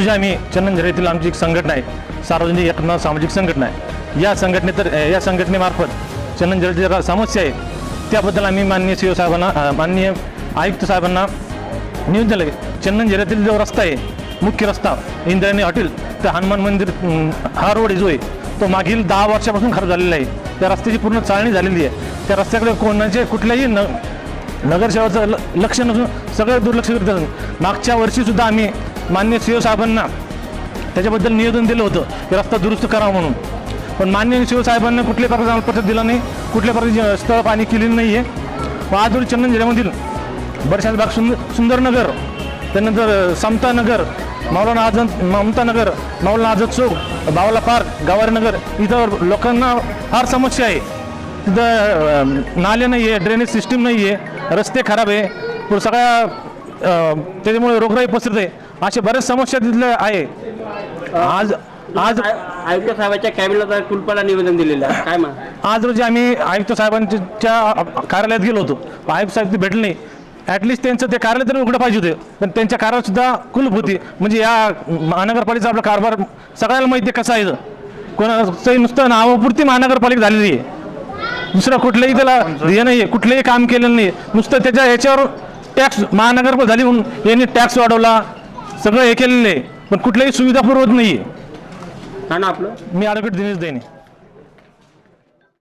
जे आम्ही चंदनझर येथील आमची एक संघटना आहे. सार्वजनिक एकता सामाजिक संघटना आहे. या संघटने तर या संघटनेमार्फत चंदनझरची ज्या समस्या आहे त्याबद्दल आम्ही माननीय सी साहेबांना माननीय आयुक्त साहेबांना निवेदन दिलं चंदन जो रस्ता आहे मुख्य रस्ता इंद्रायणी हॉटेल ते हनुमान मंदिर हा रोड जो आहे तो मागील दहा वर्षापासून खराब झालेला आहे. त्या रस्त्याची पूर्ण चाळणी झालेली आहे. त्या रस्त्याकडे कोणाचे कुठल्याही न नगरसेवाचं ल लक्ष नसून सगळं दुर्लक्ष करत मागच्या वर्षीसुद्धा आम्ही मान्य सी साहेबांना त्याच्याबद्दल निवेदन दिलं होतं की रस्ता दुरुस्त करावा म्हणून. पण मान्य शिवसाहेबांना कुठल्या प्रकारचं पत्र दिलं नाही कुठल्या प्रकारची स्थळ पाणी केलेली नाही आहे आजूर चंदन जिल्ह्यामधील बरशात भाग सुंदर सुंदरनगर त्यानंतर समतानगर मौलाना आझाद ममतानगर मौलाना आझाद चौक बावला पार्क गावारीनगर इथं लोकांना फार समस्या आहे. तिथं नाले नाही आहे ड्रेनेज सिस्टीम नाही आहे रस्ते खराब आहे. सगळ्या त्याच्यामुळे रोगराई पसरत. आहे अशा बऱ्याच समस्या तिथल्या आहे. आज आज आय- आयुक्त साहेबांच्या कॅबिनेटला कुलपाला निवेदन दिलेलं आहे. काय म्हणा? आज रोजी आम्ही आयुक्त साहेबांच्या कार्यालयात गेलो होतो. आयुक्त साहेब ते भेटले नाही. ॲटलिस्ट त्यांचं ते कार्यालय तरी उघडं पाहिजे होते. पण त्यांच्या कार्यालयात सुद्धा कुलूप होती. म्हणजे या महानगरपालिकेचा आपला कारभार सगळ्याला माहिती आहे कसा आहे तो. कोणाचंही नुसतं नावापुरती महानगरपालिका झालेली आहे. दुसरं कुठलंही त्याला हे नाही कुठलंही काम केलेलं नाही नुसतं त्याच्या ह्याच्यावर टॅक्स महानगर झाली म्हणून यांनी टॅक्स वाढवला. सगळं हे केलेलं आहे पण कुठल्याही सुविधा पुरवत नाही आहे ना आपलं? मी ॲडव्होकेट दिनेश दैने